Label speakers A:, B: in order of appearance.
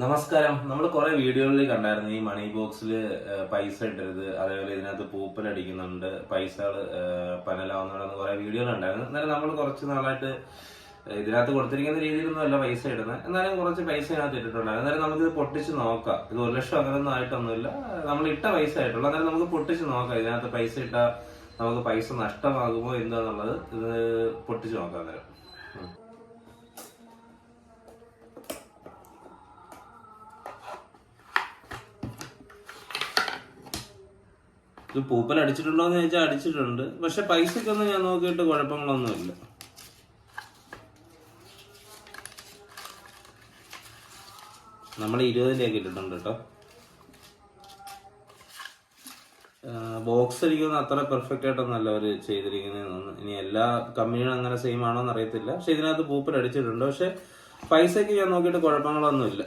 A: നമസ്കാരം. നമ്മൾ കുറെ വീഡിയോകളിൽ കണ്ടായിരുന്നു ഈ മണി ബോക്സിൽ പൈസ ഇട്ടരുത് അതേപോലെ ഇതിനകത്ത് പൂപ്പൽ അടിക്കുന്നുണ്ട് പൈസകൾ പനലാവുന്നുണ്ടെന്ന് കുറെ വീഡിയോകൾ ഉണ്ടായിരുന്നു എന്നാലും നമ്മൾ കുറച്ച് നാളായിട്ട് ഇതിനകത്ത് കൊടുത്തിരിക്കുന്ന രീതിയിലൊന്നും അല്ല പൈസ ഇടുന്നത് എന്നാലും കുറച്ച് പൈസ ഇതിനകത്ത് ഇട്ടിട്ടുണ്ടായിരുന്നു. എന്നാലും നമുക്കിത് പൊട്ടിച്ച് നോക്കാം. ഇത് ഒരു ലക്ഷം അങ്ങനെയൊന്നും ആയിട്ടൊന്നുമില്ല. നമ്മൾ ഇട്ട പൈസ ആയിട്ടുള്ളൂ. എന്നാലും നമുക്ക് പൊട്ടിച്ച് നോക്കാം. ഇതിനകത്ത് പൈസ ഇട്ടാൽ നമുക്ക് പൈസ നഷ്ടമാകുമോ എന്താന്നുള്ളത് ഇത് പൊട്ടിച്ച് നോക്കാം അന്നേരം. ഇത് പൂപ്പൽ അടിച്ചിട്ടുണ്ടോ എന്ന് ചോദിച്ചാൽ അടിച്ചിട്ടുണ്ട്. പക്ഷെ പൈസക്കൊന്നും ഞാൻ നോക്കിയിട്ട് കുഴപ്പങ്ങളൊന്നുമില്ല. നമ്മൾ ഇരുപതിന്റെയൊക്കെ ഇട്ടിട്ടുണ്ട് കേട്ടോ. ബോക്സ് അടിക്കുന്ന അത്ര പെർഫെക്റ്റ് ആയിട്ടൊന്നല്ല അവർ ചെയ്തിരിക്കുന്നതെന്ന്. ഇനി എല്ലാ കമ്പനികളും അങ്ങനെ സെയിം ആണോ എന്ന് അറിയത്തില്ല. പക്ഷെ ഇതിനകത്ത് പൂപ്പൽ അടിച്ചിട്ടുണ്ട്. പക്ഷെ പൈസക്ക് ഞാൻ നോക്കിയിട്ട് കുഴപ്പങ്ങളൊന്നുമില്ല.